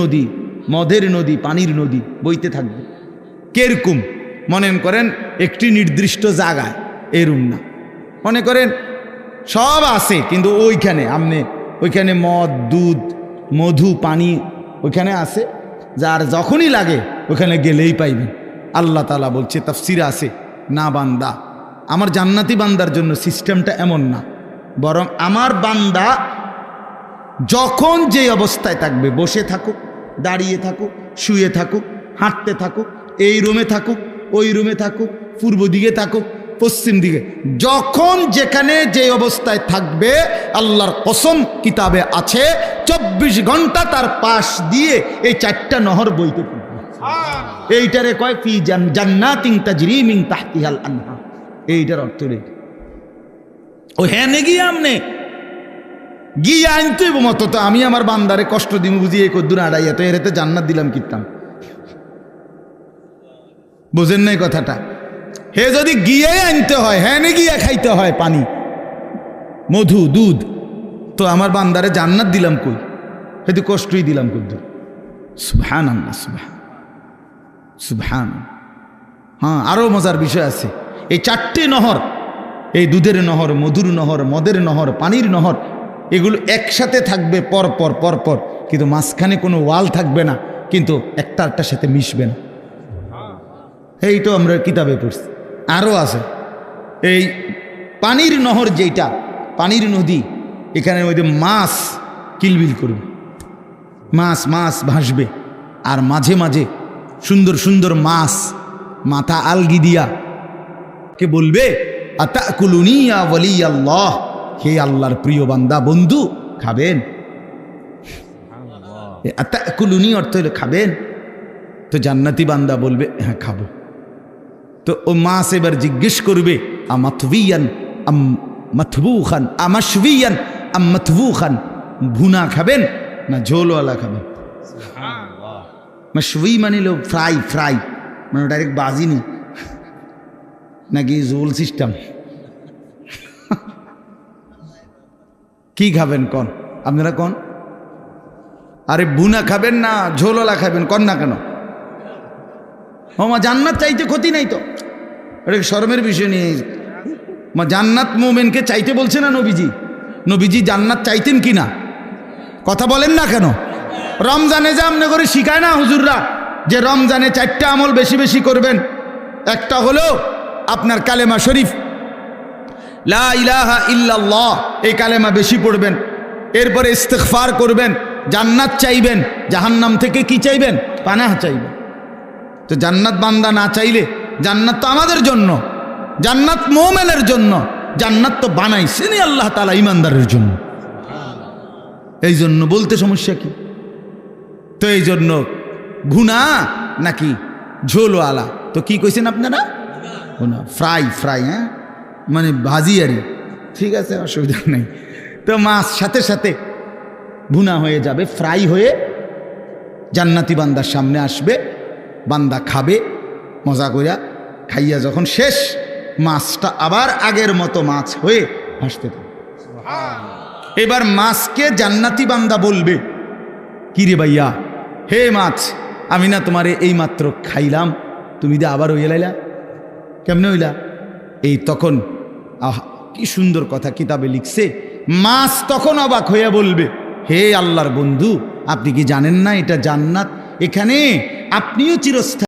নদী, মদের নদী, পানির নদী বইতে থাকবে। কেরকম মনে করেন, একটি নির্দিষ্ট জায়গায় এরম না। মনে করেন, সব আছে, কিন্তু ওইখানে আমনে ওইখানে মদ, দুধ, মধু, পানি ওইখানে আছে, যার যখনই লাগে ওখানে গেলেই পাইবেন। আল্লাহ তালা বলছে, তাফসিরে আছে, না বান্দা, আমার জান্নাতি বান্দার জন্য সিস্টেমটা এমন না, বরং আমার বান্দা যখন যে অবস্থায় থাকবে, বসে থাকুক দাঁড়িয়ে থাকুক শুয়ে থাকুক হাঁটতে থাকুক এই রুমে থাকুক ওই রুমে থাকুক পূর্ব দিকে থাকুক পশ্চিম দিকে। যখন যেখানে যে অবস্থায় থাকবে আল্লাহর কসম কিতাবে আছে চব্বিশ ঘণ্টা তার পাশ দিয়ে এই চারটা নহর বইতে এইটারে কয় ফি জান জান্নাতিং তাজরিমিং তাহতিহাল আনহা এইটার অর্থ রে ও হ্যাঁ নে গিয়ে আমনে। গিয়ে আনতে মতো তো, আমি আমার বান্দারে কষ্ট দিম বুঝিয়ে কদ্দুর আড়াইয়া তো, এরাতে জান্নাত দিলাম কিতাম। বোঝেন নাই কথাটা? হে যদি গিয়ে আনতে হয় হ্যাঁ গিয়ে খাইতে হয় পানি, মধু, দুধ, তো আমার বান্দারে জান্নাত দিলাম কই? হেতু কষ্টই দিলাম কদ্দুর। সুবহান আল্লাহ সুবহান সুবহান হ্যাঁ আরও মজার বিষয় আছে। এই চারটে নহর, এই দুধের নহর, মধুর নহর, মদের নহর, পানির নহর এগুলো একসাথে থাকবে পর পর পর পর। কিন্তু মাঝখানে কোনো ওয়াল থাকবে না, কিন্তু একটা একটার সাথে মিশবে না। এই তো আমরা কিতাবে পড়ছি। আরও আছে। এই পানির নহর যেটা পানির নদী, এখানে মধ্যে মাছ কিলবিল করবে। মাছ মাছ ভাসবে। আর মাঝে মাঝে সুন্দর সুন্দর মাছ, মাথা আলগি দিয়া কে বলবে, আতাকুলুনিয়া বলি আল্লাহ হে আল্লাহর প্রিয় বান্দা বন্ধু খাবেন? এ আতাকুলুনি অর্থ হলো খাবেন? তো জান্নাতি বান্দা বলবে হ্যাঁ খাব। তো ও মাছ এবার জিজ্ঞেস করবে আমাথবিয়ান আম মাথবু খান আমাশবিয়ান আম মাথবু খান ভুনা খাবেন না ঝোলওয়ালা খাবেন? মাশবি মানে লো ফ্রাই ফ্রাই মানে ডাইরেক্ট বাজিনি নাকি জোল সিস্টেম কি খাবেন কন? আপনারা কন? আরে বুনা খাবেন না, ঝোলওয়ালা খাবেন, কন না কেন? মা জান্নাত চাইতে ক্ষতি নাই তো। এটা শরমের বিষয় নিয়ে। মা, জান্নাত মোমেনকে চাইতে বলছে না নবীজি? নবীজি জান্নাত চাইতেন কি না? কথা বলেন না কেন? রমজানে যে আমনে করে শিখায় না হুজুররা যে রমজানে চারটা আমল বেশি বেশি করবেন? একটা হলো আপনার কালেমা শরীফ লা ইলাহা ইল্লাল্লাহ। এই কালেমা বেশি পড়বেন। এরপরে ইস্তেকফার করবেন, জান্নাত চাইবেন। জাহান্নাম থেকে কি চাইবেন? পানাহ চাইবেন। তো জান্নাত বান্দা না চাইলে জান্নাত তো আমাদের জন্য। জান্নাত মোমেনের জন্য। জান্নাত তো বানাই বানাইছেনই আল্লাহ তালা ইমানদারের জন্য। এই জন্য বলতে সমস্যা কি? তো এই জন্য ভুনা নাকি ঝোলওয়ালা? তো কি কইছেন আপনারা? ফ্রাই ফ্রাই হ্যাঁ? মানে ভাজি আরই ঠিক আছে অসুবিধা নেই। তো মাছ সাথে সাথে ভুনা হয়ে যাবে ফ্রাই হয়ে জান্নাতি বান্দার সামনে আসবে বান্দা খাবে মজা কইরা খাইয়া যখন শেষ মাছটা আবার আগের মতো মাছ হয়ে ভাসতে থাকে এবার মাছকে জান্নাতি বান্দা বলবে কিরে ভাইয়া? হে মাছ আমি না তোমারে এই মাত্র খাইলাম। তুমি যে আবার হইয়া লাইলা? কেমনে হইলা? এই তখন আহ, কি সুন্দর কথা কিতাবে লিখছে। মাস তখন অবাক হইয়া বলবে, হে আল্লাহর বন্ধু, আপনি কি জানেন না এটা জান্নাত? এখানে আপনিও চিরস্থায়ী